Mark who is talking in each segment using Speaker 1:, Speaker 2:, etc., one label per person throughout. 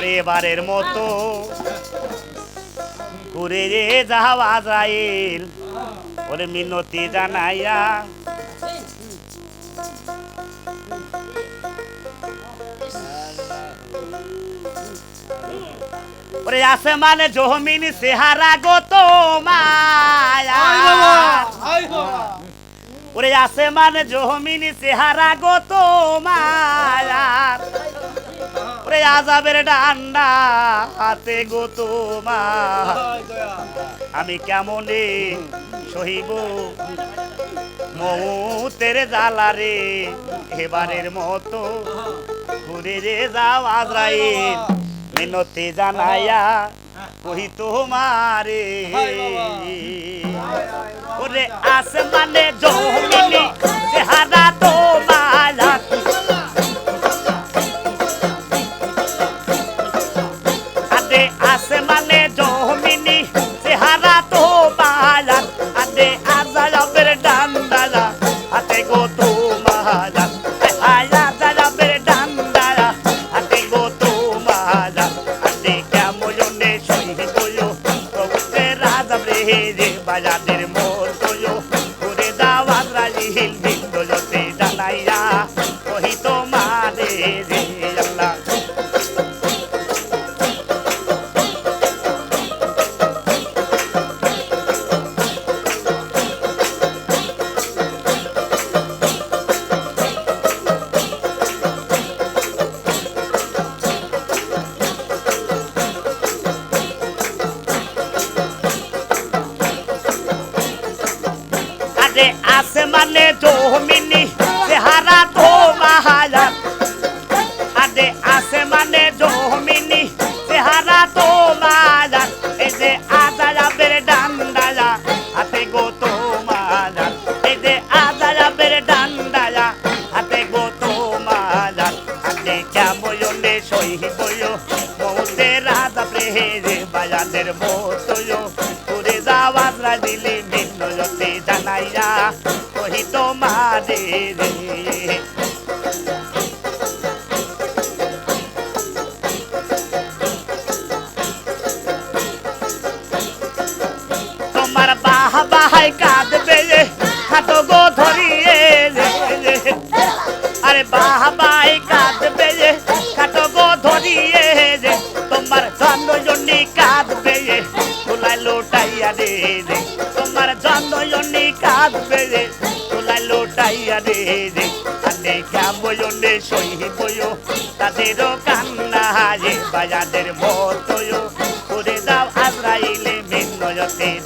Speaker 1: ওরে এবারের মতো। করে রে যাওয়া যাইল, ওরে মিনতি জানাইয়া ওরে আসমানে জমিন সেহারা গো তো মায়া ওরে আসমানে জমিন সেহারা গো তো মায়া ওরে আজাবের ডান্ডা হাতে গো তোমার। আমি কেমনে সহিব? মৌতের জ্বালা রে, এবারের মতো ঘুরে রে যাও আজরাইল। মিনতি জানাইয়া কহি তোমারে, ওরে আসমানে জমিনি চেহারা তোমার। হাতে কেমনে সহিবয় মৌতে রাজা প্রেহে বাজানের মতোয় করে যাওয়াজ দিলি মিন্নয়তে জানাইয়া কহি তোমারে জন্মজনী কাঁদবে রে। তোলাই লোটাইয়া রে রে। তাদেরও কান্না বাজাদের মতোয়। করে দাও আজরাইলে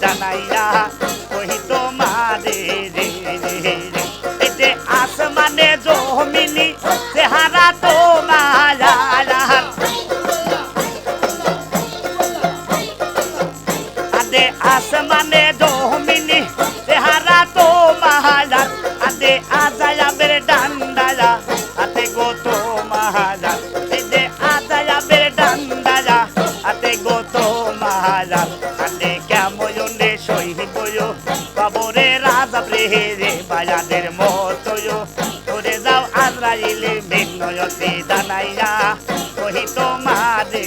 Speaker 1: জানাইয়া। কহি তোমারে রে রে রে আসমানে জমিনি চেহারা তো আসমানে তো মাহাজার আদে আজায়াবের ডান্ডালা আতে গো তো মাহাজার এই যে আজায়াবের ডান্ডালা আতে গো তো মাহাজার আদে কেমনে সহিবয় বাবরে রাজা রে রে বাজাদের মতোয় করে যাও আজরাইলে মিন্নয়তে জানাইয়া কহি তোমারে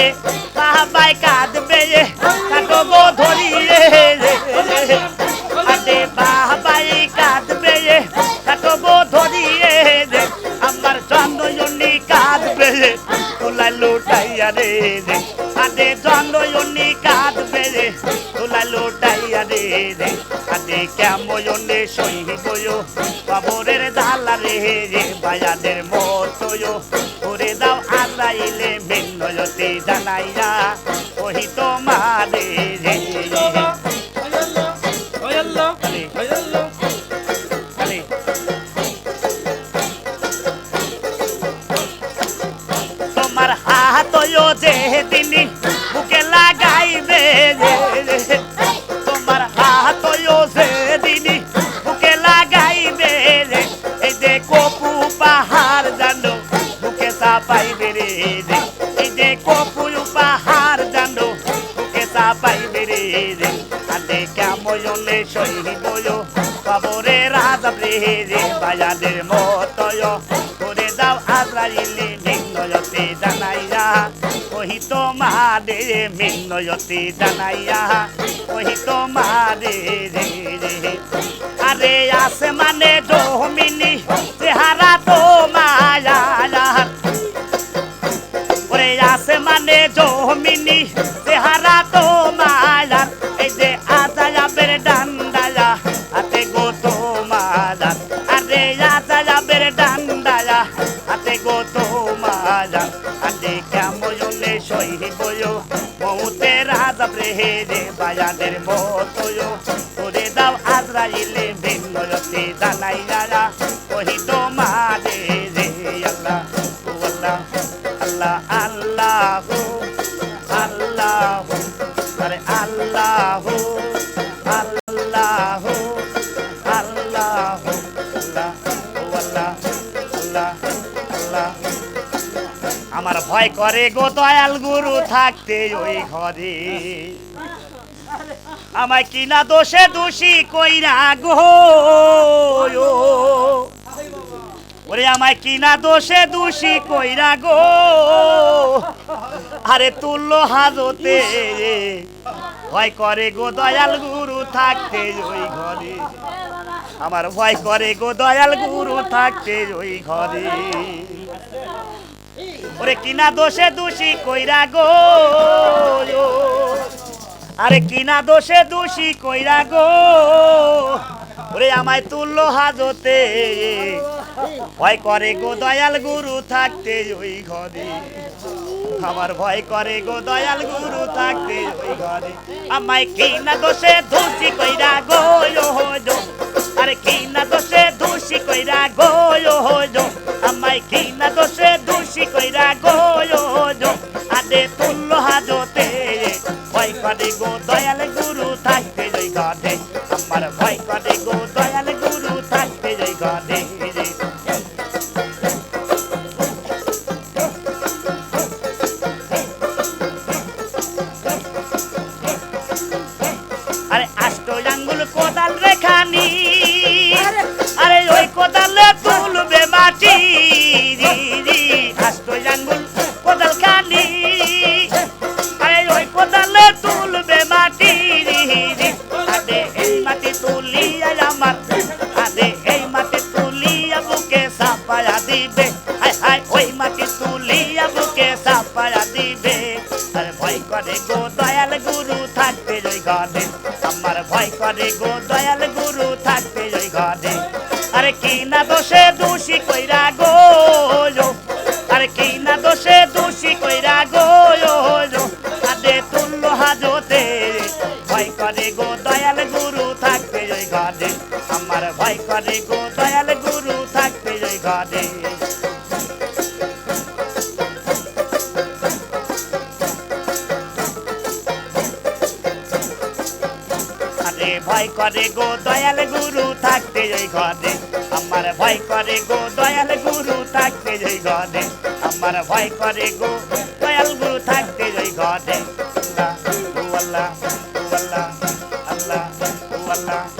Speaker 1: রে বাবাই কাঁদবে রে, কাটো গো ধরিয়ে রে রে। বাবাই কাঁদবে রে, কাটো গো ধরিয়ে রে। আমার জন্মজনী কাঁদবে রে, তোলাই লুটাইয়া রে রে। আদে জন্মজনী ওহি তোমারে এই যে কপু পাহাড় জানো বুকে চাপাইবে রে রে আদে কেমনে সহিব খবরে রাজা রে বাজাদের মতয় করে দাও আজরাইলে মিন্নয়তে জানাইয়া রে রে আরে আসে মানে জমিনি মৌতে রাজা রে বায়াদের মতয় করে দাও আজরাইলে ভিন্নয়তে জানাই যারা কহিত মারে রে আল্লাহ আল্লাহ আল্লাহ আল্লাহ আল্লাহ আরে আল্লাহ আল্লাহ আল্লাহ আল্লাহ আল্লাহ আল্লাহ আল্লাহ আমার ভয় করে গো দয়াল গুরু, থাকতে ওই ঘরে। আমায় কিনা দোষে দোষী কইরা গো? ওরে আমায় কিনা দোষে দোষী কইরা গো? আরে তুল্য হাজতে, ভয় করে গো দয়াল গুরু, থাকতে ওই ঘরে। আমার ভয় করে গো দয়াল গুরু, থাকতে ওই ঘরে। ওরে কিনা দোষে দোষী কইরা গো। আরে কিনা দোষে দোষী কইরা গো। ওরে আমায় তুল্য হাজতে। ভয় করে গো দয়াল গুরু থাকতে ওই ঘরে। আমার ভয় করে গো দয়াল গুরু থাকতে ওই ঘরে। আমায় কিনা দোষে দোষী কইরা গো আরে কিনা দোষে দোষী কইরা গো যো আমায় কিনা দোষে দোষী কইরা গো যো আদে তুল্য হাজতে, ভয় করে গো দয়াল গুরু থাকতে ওই ঘরে আমার ভয় করে গো দয়াল গুরু থাকতে ওই ঘরে মাটি তুলিয়া আমার আরে এই মাটি তুলিয়া বুকে সাপায়া দিবে। হায় হায়, ওই মাটি তুলিয়া বুকে সাপায়া দিবে। আরে ভয় করে গো দয়াল গুরু থাকতে ওই ঘরে। আমার ভয় করে গো দয়াল গুরু থাকতে ওই ঘরে। আরে কি না দোষে দোষী কইরা গো? করে গো, দয়াল গুরু থাকতে ওই ঘরে। আরে ভয় করে গো, দয়াল গুরু থাকতে ওই ঘরে। আমার ভয় করে গো, দয়াল গুরু থাকতে ওই ঘরে। আমার ভয় করে গো, দয়াল গুরু থাকতে ওই ঘরে। আল্লাহ আল্লাহ আল্লাহ আল্লাহ।